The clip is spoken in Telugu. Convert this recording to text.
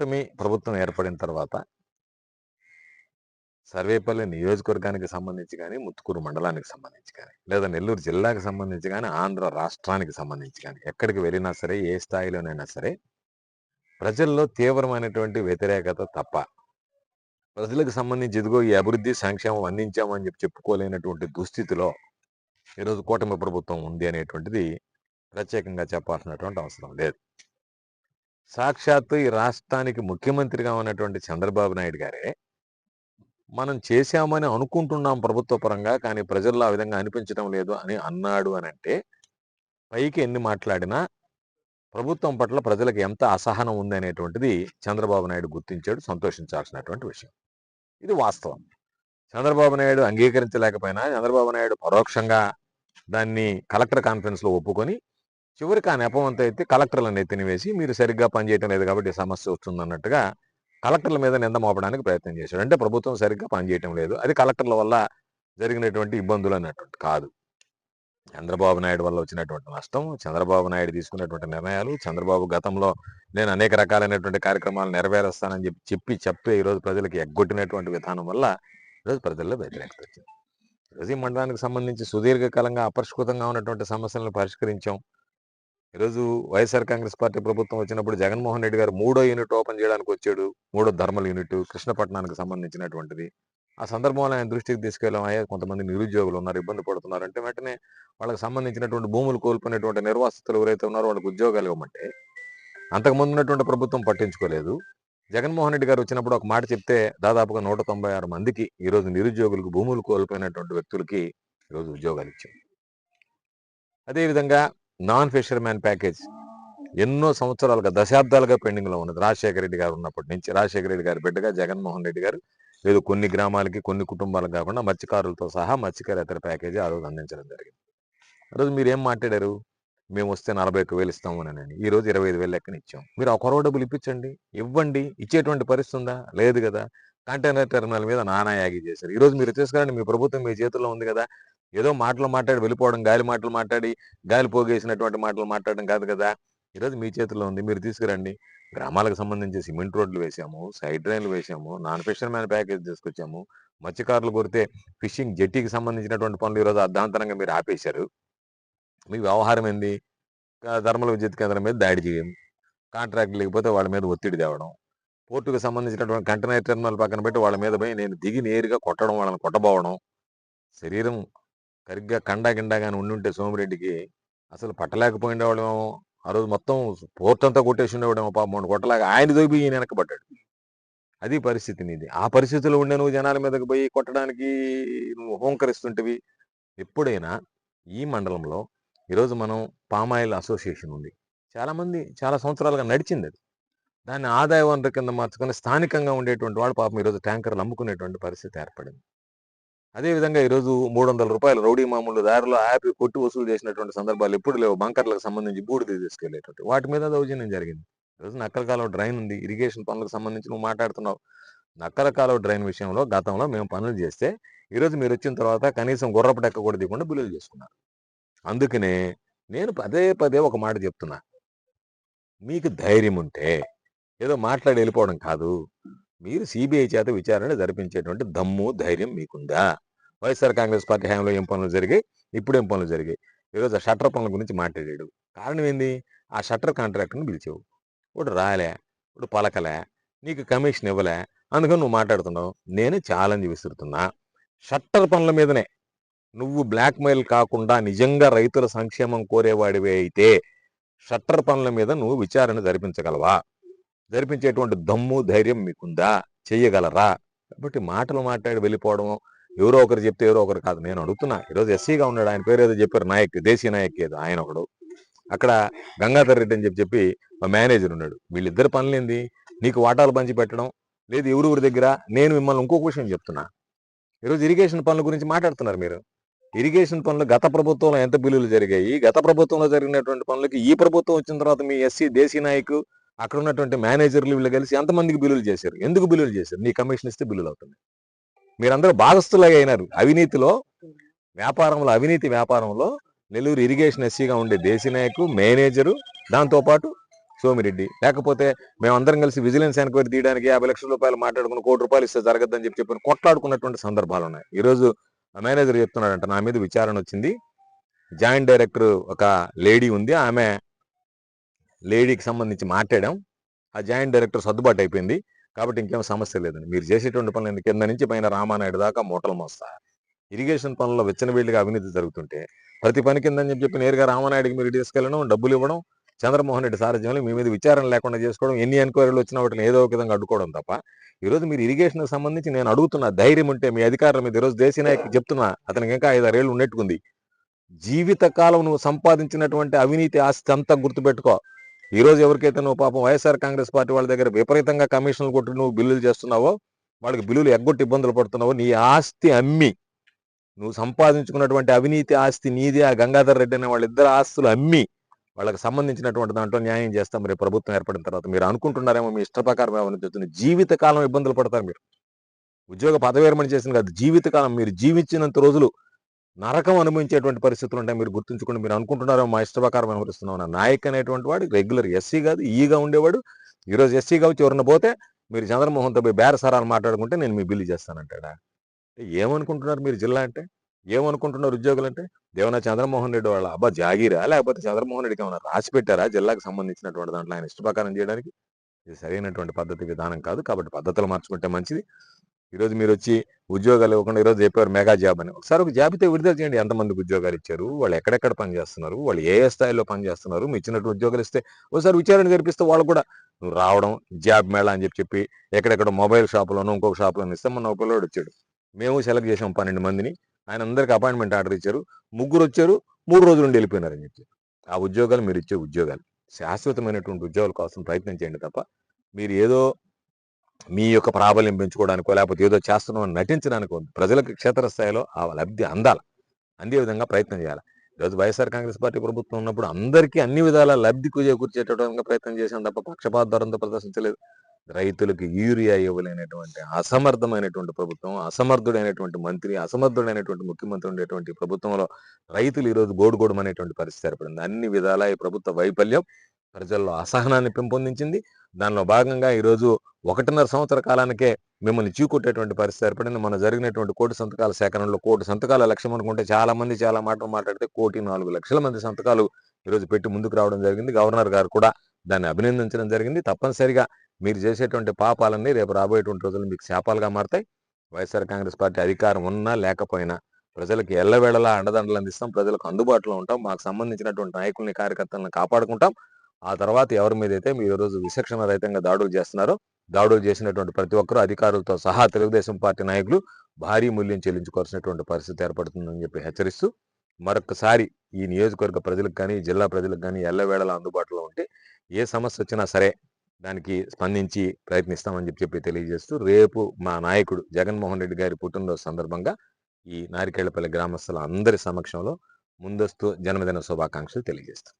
కూటమి ప్రభుత్వం ఏర్పడిన తర్వాత సర్వేపల్లి నియోజకవర్గానికి సంబంధించి కానీ ముత్తుకూరు మండలానికి సంబంధించి కానీ లేదా నెల్లూరు జిల్లాకి సంబంధించి కానీ ఆంధ్ర రాష్ట్రానికి సంబంధించి కానీ ఎక్కడికి వెళ్ళినా సరే ఏ స్థాయిలోనైనా సరే ప్రజల్లో తీవ్రమైనటువంటి వ్యతిరేకత తప్ప ప్రజలకు సంబంధించి ఇదిగో ఈ అభివృద్ధి సంక్షేమం అందించామని చెప్పి చెప్పుకోలేనటువంటి దుస్థితిలో ఈరోజు కూటమి ప్రభుత్వం ఉంది అనేటువంటిది ప్రత్యేకంగా చెప్పాల్సినటువంటి అవసరం లేదు. సాక్షాత్తు ఈ రాష్ట్రానికి ముఖ్యమంత్రిగా ఉన్నటువంటి చంద్రబాబు నాయుడు గారే. మనం చేశామని అనుకుంటున్నాం ప్రభుత్వ పరంగా కానీ ప్రజల్లో ఆ విధంగా అనిపించడం లేదు అని అన్నాడు అని అంటే పైకి ఎన్ని మాట్లాడినా ప్రభుత్వం పట్ల ప్రజలకు ఎంత అసహనం ఉంది అనేటువంటిది చంద్రబాబు నాయుడు గుర్తించాడు సంతోషించాల్సినటువంటి విషయం. ఇది వాస్తవం. చంద్రబాబు నాయుడు అంగీకరించలేకపోయినా చంద్రబాబు నాయుడు పరోక్షంగా దాన్ని కలెక్టర్ కాన్ఫరెన్స్లో ఒప్పుకొని చివరికి ఆ నెపమంతా అయితే కలెక్టర్లను ఎత్తినివేసి మీరు సరిగ్గా పనిచేయటం లేదు కాబట్టి సమస్య వస్తుంది అన్నట్టుగా కలెక్టర్ల మీద నింద మోపడానికి ప్రయత్నం చేశాడు అంటే ప్రభుత్వం సరిగ్గా పనిచేయటం లేదు. అది కలెక్టర్ల వల్ల జరిగినటువంటి ఇబ్బందులు అన్నటువంటి కాదు. చంద్రబాబు నాయుడు వల్ల వచ్చినటువంటి నష్టం చంద్రబాబు నాయుడు తీసుకున్నటువంటి నిర్ణయాలు చంద్రబాబు గతంలో నేను అనేక రకాలైనటువంటి కార్యక్రమాలు నెరవేరుస్తానని చెప్పి చెప్పి చెప్పే ఈరోజు ప్రజలకు ఎగ్గొట్టినటువంటి విధానం వల్ల ఈరోజు ప్రజల్లో వ్యతిరేకత వచ్చింది. ఈరోజు ఈ మండలానికి సంబంధించి సుదీర్ఘకాలంగా అపరిష్కృతంగా ఉన్నటువంటి సమస్యలను పరిష్కరించాం. ఈరోజు వైఎస్ఆర్ కాంగ్రెస్ పార్టీ ప్రభుత్వం వచ్చినప్పుడు జగన్మోహన్ రెడ్డి గారు మూడో యూనిట్ ఓపెన్ చేయడానికి వచ్చాడు. మూడో థర్మల్ యూనిట్ కృష్ణపట్నానికి సంబంధించినటువంటిది. ఆ సందర్భంలో ఆయన దృష్టికి తీసుకెళ్ళాం. అయ్యా కొంతమంది నిరుద్యోగులు ఉన్నారు ఇబ్బంది పడుతున్నారు అంటే వెంటనే వాళ్ళకి సంబంధించినటువంటి భూములు కోల్పోయినటువంటి నిర్వాసితులు ఎవరైతే ఉన్నారో వాళ్ళకి ఉద్యోగాలు ఇవ్వమంటే అంతకుముందు ఉన్నటువంటి ప్రభుత్వం పట్టించుకోలేదు. జగన్మోహన్ రెడ్డి గారు వచ్చినప్పుడు ఒక మాట చెప్తే దాదాపుగా నూట తొంభై ఆరు మందికి ఈరోజు నిరుద్యోగులకు భూములు కోల్పోయినటువంటి వ్యక్తులకి ఈరోజు ఉద్యోగాలు ఇచ్చింది అదేవిధంగా నాన్ ఫిషర్ మ్యాన్ ప్యాకేజ్ ఎన్నో సంవత్సరాలుగా దశాబ్దాలుగా పెండింగ్లో ఉన్నది. రాజశేఖర రెడ్డి గారు ఉన్నప్పటి నుంచి రాజశేఖర రెడ్డి గారి బిడ్డగా జగన్మోహన్ రెడ్డి గారు లేదు కొన్ని గ్రామాలకి కొన్ని కుటుంబాలకు కాకుండా మత్స్యకారులతో సహా మత్స్యకారేతర ప్యాకేజీ ఆ రోజు అందించడం జరిగింది. ఆ రోజు మీరు ఏం మాట్లాడారు? మేము వస్తే నలభై ఒక్క వేలు ఇస్తాము అని ఈ రోజు ఇరవై ఐదు వేలు లెక్కన ఇచ్చాం. మీరు ఆ కొరవ డబ్బులు ఇప్పించండి. ఇవ్వండి. ఇచ్చేటువంటి పరిస్థితి ఉందా? లేదు కదా. కంటైనర్ టెర్మినల్ మీద నానా యాగి చేశారు. ఈరోజు మీరు తీసుకురండి మీ ప్రభుత్వం మీ చేతుల్లో ఉంది కదా. ఏదో మాటలు మాట్లాడి వెళ్ళిపోవడం గాలి మాటలు మాట్లాడి గాలి పోగేసినటువంటి మాటలు మాట్లాడడం కాదు కదా. ఈరోజు మీ చేతుల్లో ఉంది మీరు తీసుకురండి. గ్రామాలకు సంబంధించి సిమెంట్ రోడ్లు వేసాము సైడ్ డ్రైన్లు వేసాము నాన్ ఫిషర్ మ్యాన్ ప్యాకేజ్ తీసుకొచ్చాము. మత్స్యకారులు కొరితే ఫిషింగ్ జెట్టీకి సంబంధించినటువంటి పనులు ఈరోజు అర్ధాంతరంగా మీరు ఆపేశారు. మీ వ్యవహారం ఏంది? ధర్మల విద్యుత్ కేంద్రం మీద దాడి చేయడం కాంట్రాక్ట్ లేకపోతే వాళ్ళ మీద ఒత్తిడి తేవడం. పోర్టుకు సంబంధించినటువంటి కంటైనర్ టెర్మినల్ పక్కన పెట్టి వాళ్ళ మీద పోయి నేను దిగి నేరుగా కొట్టడం వాళ్ళని కొట్టబోవడం శరీరం సరిగ్గా కండా కానీ ఉండి ఉంటే సోమిరెడ్డికి అసలు పట్టలేకపోయిండేవాడేమో ఆ రోజు మొత్తం పోర్ట్ అంతా కొట్టేసి ఉండేవాడేమో పాపం వాడు కొట్టలేక ఆయన దొబ్బి ఈయన వెనకబడ్డాడు. అది పరిస్థితి నీది. ఆ పరిస్థితిలో ఉండే నువ్వు జనాల మీదకి పోయి కొట్టడానికి నువ్వు హోంకరిస్తుంటివి ఎప్పుడైనా ఈ మండలంలో ఈరోజు మనం పామాయిల్ అసోసియేషన్ ఉంది. చాలా మంది చాలా సంవత్సరాలుగా నడిచింది అది. దాన్ని ఆదాయ వనరు కింద మార్చుకొని స్థానికంగా ఉండేటువంటి వాళ్ళు పాపం ఈరోజు ట్యాంకర్లు అమ్ముకునేటువంటి పరిస్థితి ఏర్పడింది. అదేవిధంగా ఈరోజు మూడు వందల రూపాయలు రౌడీ మామూలు దారిలో ఆపి కొట్టి వసూలు చేసినటువంటి సందర్భాలు ఎప్పుడు లేవు. బంకర్లకు సంబంధించి బూడిద తీసుకెళ్ళేటువంటి వాటి మీద దౌర్జన్యం జరిగింది. ఈరోజు నక్కల డ్రైన్ ఉంది. ఇరిగేషన్ పనులకు సంబంధించి నువ్వు మాట్లాడుతున్నావు. నక్కల డ్రైన్ విషయంలో గతంలో మేము పనులు చేస్తే ఈరోజు మీరు వచ్చిన తర్వాత కనీసం గుర్రపు డెక్క కూడా దిగకుండా బిల్లులు చేసుకున్నారు. అందుకనే నేను పదే పదే ఒక మాట చెప్తున్నా. మీకు ధైర్యం ఉంటే ఏదో మాట్లాడి వెళ్ళిపోవడం కాదు. మీరు సిబిఐ చేత విచారణ జరిపించేటువంటి దమ్ము ధైర్యం మీకుందా? వైఎస్ఆర్ కాంగ్రెస్ పార్టీ హయాంలో ఏం పనులు జరిగాయి? ఇప్పుడు ఏం పనులు జరిగాయి? ఈరోజు ఆ షట్టర్ పనుల గురించి మాట్లాడాడు. కారణం ఏంది? ఆ షట్టర్ కాంట్రాక్టర్ని పిలిచావు. ఇప్పుడు రాలే ఇప్పుడు పలకలే నీకు కమిషన్ ఇవ్వలే అందుకని నువ్వు మాట్లాడుతున్నావు. నేను ఛాలెంజ్ విసురుతున్నా. షట్టర్ పనుల మీదనే. నువ్వు బ్లాక్ మెయిల్ కాకుండా నిజంగా రైతుల సంక్షేమం కోరేవాడివే అయితే షట్టర్ పనుల మీద నువ్వు విచారణ జరిపించగలవా? జరిపించేటువంటి దమ్ము ధైర్యం మీకుందా? చెయ్యగలరా? కాబట్టి మాటలు మాట్లాడి వెళ్ళిపోవడం ఎవరో ఒకరు చెప్తే ఎవరో ఒకరు కాదు. నేను అడుగుతున్నా. ఈరోజు ఎస్సీగా ఉన్నాడు. ఆయన పేరు ఏదో చెప్పారు. నాయక్ దేశీయ నాయక్ ఏదో ఆయన ఒకడు. అక్కడ గంగాధర్ రెడ్డి అని చెప్పి చెప్పి మా మేనేజర్ ఉన్నాడు. వీళ్ళిద్దరు పనులేంది నీకు వాటాలు పంచి పెట్టడం? లేదు ఎవరెవరి దగ్గర? నేను మిమ్మల్ని ఇంకొక విషయం చెప్తున్నా. ఈరోజు ఇరిగేషన్ పనుల గురించి మాట్లాడుతున్నారు మీరు. ఇరిగేషన్ పనులు గత ప్రభుత్వంలో ఎంత బిల్లులు జరిగాయి? గత ప్రభుత్వంలో జరిగినటువంటి పనులకి ఈ ప్రభుత్వం వచ్చిన తర్వాత మీ ఎస్సీ దేశీ నాయకు అక్కడ ఉన్నటువంటి మేనేజర్లు వీళ్ళు కలిసి ఎంతమందికి బిల్లులు చేశారు. ఎందుకు బిల్లులు చేశారు? నీ కమిషన్ ఇస్తే బిల్లులు అవుతుంది మీరందరూ భాగస్థులాగా అయినారు. అవినీతిలో వ్యాపారంలో అవినీతి వ్యాపారంలో నెల్లూరు ఇరిగేషన్ ఎస్సీగా ఉండే దేశీనాయకు మేనేజరు దాంతోపాటు సోమిరెడ్డి. లేకపోతే మేమందరం కలిసి విజిలెన్స్ ఎన్క్వైరీ తీయడానికి యాభై లక్షల రూపాయలు మాట్లాడుకుని కోటి రూపాయలు ఇస్తే జరగద్దని చెప్పి చెప్పి కొట్లాడుకున్నటువంటి సందర్భాలు ఉన్నాయి. ఈరోజు మేనేజర్ చెప్తున్నాడంట నా మీద విచారణ వచ్చింది. జాయింట్ డైరెక్టర్ ఒక లేడీ ఉంది. ఆమె లేడీకి సంబంధించి మాట్లాడాం. ఆ జాయింట్ డైరెక్టర్ సర్దుబాటు అయిపోయింది. కాబట్టి ఇంకేం సమస్య లేదండి. మీరు చేసేటువంటి పనులు కింద నుంచి పైన రామానాయుడు దాకా మూటలు మోస్తా. ఇరిగేషన్ పనుల్లో విచ్చనవీళ్ళుగా అవినీతి జరుగుతుంటే ప్రతి పని కిందని చెప్పి నేరుగా రామానాయుడికి మీరు తీసుకెళ్ళడం డబ్బులు ఇవ్వడం చంద్రమోహన్ రెడ్డి సారథ్యంలో మీ మీద విచారణ లేకుండా చేసుకోవడం ఎన్ని ఎంక్వైరీలు వచ్చినా వాటిని ఏదో ఒక విధంగా అడ్డుకోవడం తప్ప ఈరోజు మీరు ఇరిగేషన్ సంబంధించి నేను అడుగుతున్న ధైర్యం ఉంటే మీ అధికారుల మీద ఈరోజు దేశీ నాయకు చెప్తున్నా అతనికి ఇంకా ఐదారేళ్ళు ఉన్నట్టుకుంది. జీవితకాలం నువ్వు సంపాదించినటువంటి అవినీతి ఆస్తి అంతా గుర్తుపెట్టుకో. ఈ రోజు ఎవరికైతే నువ్వు పాపం వైఎస్ఆర్ కాంగ్రెస్ పార్టీ వాళ్ళ దగ్గర విపరీతంగా కమిషన్లు కొట్టి నువ్వు బిల్లులు చేస్తున్నావో వాళ్ళకి బిల్లులు ఎగ్గొట్టి ఇబ్బందులు పడుతున్నావో నీ ఆస్తి అమ్మి నువ్వు సంపాదించుకున్నటువంటి అవినీతి ఆస్తి నీది ఆ గంగాధర్ రెడ్డి అనే వాళ్ళిద్దరు ఆస్తులు అమ్మి వాళ్ళకి సంబంధించినటువంటి దాంట్లో న్యాయం చేస్తాం. రేపు ప్రభుత్వం ఏర్పడిన తర్వాత మీరు అనుకుంటున్నారేమో మీ ఇష్ట ప్రకారం ఏమైనా చెప్తుంది. జీవితకాలం ఇబ్బందులు పడతారు మీరు. ఉద్యోగ పదవి విరమణ చేసిన కాదు జీవితకాలం మీరు జీవించినంత రోజులు నరకం అనుభవించేటువంటి పరిస్థితులు ఉంటాయి. మీరు గుర్తుంచుకోండి మీరు అనుకుంటున్నారో మా ఇష్టప్రకారం వ్యవహరిస్తున్నాం నాయక్ అనేటువంటి వాడు రెగ్యులర్ ఎస్సీ కాదు ఈగా ఉండేవాడు. ఈరోజు ఎస్సీగా వచ్చి ఎవరిన పోతే మీరు చంద్రమోహన్తో పోయి బేరసారాలు మాట్లాడుకుంటే నేను మీ బిల్లు చేస్తానంటాడా ఏమనుకుంటున్నారు మీరు జిల్లా అంటే? ఏమనుకుంటున్నారు ఉద్యోగులు అంటే దేవనా చంద్రమోహన్ రెడ్డి వాళ్ళ అబ్బా జాగీరా? లేకపోతే చంద్రమోహన్ రెడ్డికి ఏమైనా రాసి పెట్టారా? జిల్లాకు సంబంధించినటువంటి దాంట్లో ఆయన ఇష్టప్రకారం చేయడానికి? ఇది సరైనటువంటి పద్ధతి విధానం కాదు కాబట్టి పద్ధతులు మార్చుకుంటే మంచిది. ఈరోజు మీరు వచ్చి ఉద్యోగాలు ఇవ్వకుండా ఈరోజు చెప్పారు మెగా జాబ్ అని. ఒకసారి ఒక జాబితా విడుదల చేయండి. ఎంతమందికి ఉద్యోగాలు ఇచ్చారు వాళ్ళు ఎక్కడెక్కడ పనిచేస్తున్నారు వాళ్ళు ఏ ఏ స్థాయిలో పనిచేస్తున్నారు మీ ఇచ్చినట్టు ఉద్యోగాలు ఇస్తే ఒకసారి విచారణ జరిపిస్తే వాళ్ళు కూడా నువ్వు రావడం జాబ్ మేళా అని చెప్పి చెప్పి ఎక్కడెక్కడ మొబైల్ షాపులోనో ఇంకొక షాపులోనో ఇస్తే మొన్న ఒక పిల్లవాడు వచ్చాడు. మేము సెలెక్ట్ చేసాం పన్నెండు మందిని. ఆయన అందరికి అపాయింట్మెంట్ ఆర్డర్ ఇచ్చారు. ముగ్గురు వచ్చారు మూడు రోజులు ఉండి వెళ్ళిపోయినారని చెప్పి. ఆ ఉద్యోగాలు మీరు ఇచ్చే ఉద్యోగాలు. శాశ్వతమైనటువంటి ఉద్యోగాల కోసం ప్రయత్నం చేయండి తప్ప మీరు ఏదో మీ యొక్క ప్రాబల్యం పెంచుకోవడానికో లేకపోతే ఏదో చేస్తున్నామని నటించడానికో ప్రజలకు క్షేత్రస్థాయిలో ఆ లబ్ధి అందాలి. అందే విధంగా ప్రయత్నం చేయాలి. ఈరోజు వైఎస్ఆర్ కాంగ్రెస్ పార్టీ ప్రభుత్వం ఉన్నప్పుడు అందరికీ అన్ని విధాల లబ్ధి చేకూర్చేటటువంటి ప్రయత్నం చేశాం తప్ప పక్షపాత ధరంతో ప్రదర్శించలేదు. రైతులకు యూరియా ఇవ్వలేనటువంటి అసమర్థమైనటువంటి ప్రభుత్వం అసమర్థుడైనటువంటి మంత్రి అసమర్థుడైనటువంటి ముఖ్యమంత్రి ఉండేటువంటి ప్రభుత్వంలో రైతులు ఈరోజు గోడుగోడమనేటువంటి పరిస్థితి ఏర్పడింది. అన్ని విధాల ఈ ప్రభుత్వ వైఫల్యం ప్రజల్లో అసహనాన్ని పెంపొందించింది. దానిలో భాగంగా ఈరోజు ఒకటిన్నర సంవత్సర కాలానికే మిమ్మల్ని చీకొట్టేటువంటి పరిస్థితి ఏర్పడింది. మన జరిగినటువంటి కోటి సంతకాల సేకరణలో కోటి సంతకాల లక్ష్యం అనుకుంటే చాలా మంది చాలా మాటలు మాట్లాడితే కోటి నాలుగు లక్షల మంది సంతకాలు ఈరోజు పెట్టి ముందుకు రావడం జరిగింది. గవర్నర్ గారు కూడా దాన్ని అభినందించడం జరిగింది. తప్పనిసరిగా మీరు చేసేటువంటి పాపాలన్నీ రేపు రాబోయేటువంటి రోజులు మీకు శాపాలుగా మారతాయి. వైఎస్ఆర్ కాంగ్రెస్ పార్టీ అధికారం ఉన్నా లేకపోయినా ప్రజలకు ఎల్లవేళలా అండదండలు అందిస్తాం ప్రజలకు అందుబాటులో ఉంటాం. మాకు సంబంధించినటువంటి నాయకుల్ని కార్యకర్తలను కాపాడుకుంటాం. ఆ తర్వాత ఎవరి మీద అయితే మీరు ఈరోజు విచక్షణ రహితంగా దాడులు చేస్తున్నారో దాడులు చేసినటువంటి ప్రతి ఒక్కరూ అధికారులతో సహా తెలుగుదేశం పార్టీ నాయకులు భారీ మూల్యం చెల్లించుకోవాల్సినటువంటి పరిస్థితి ఏర్పడుతుందని చెప్పి హెచ్చరిస్తూ మరొకసారి ఈ నియోజకవర్గ ప్రజలకు కానీ జిల్లా ప్రజలకు కానీ ఎల్లవేళలా అందుబాటులో ఉంటే ఏ సమస్య వచ్చినా సరే దానికి స్పందించి ప్రయత్నిస్తామని చెప్పి చెప్పి తెలియజేస్తూ రేపు మా నాయకుడు జగన్మోహన్ రెడ్డి గారి పుట్టినరోజు సందర్భంగా ఈ నారికేళ్ళపల్లి గ్రామస్తుల అందరి సమక్షంలో ముందస్తు జన్మదిన శుభాకాంక్షలు తెలియజేస్తాం.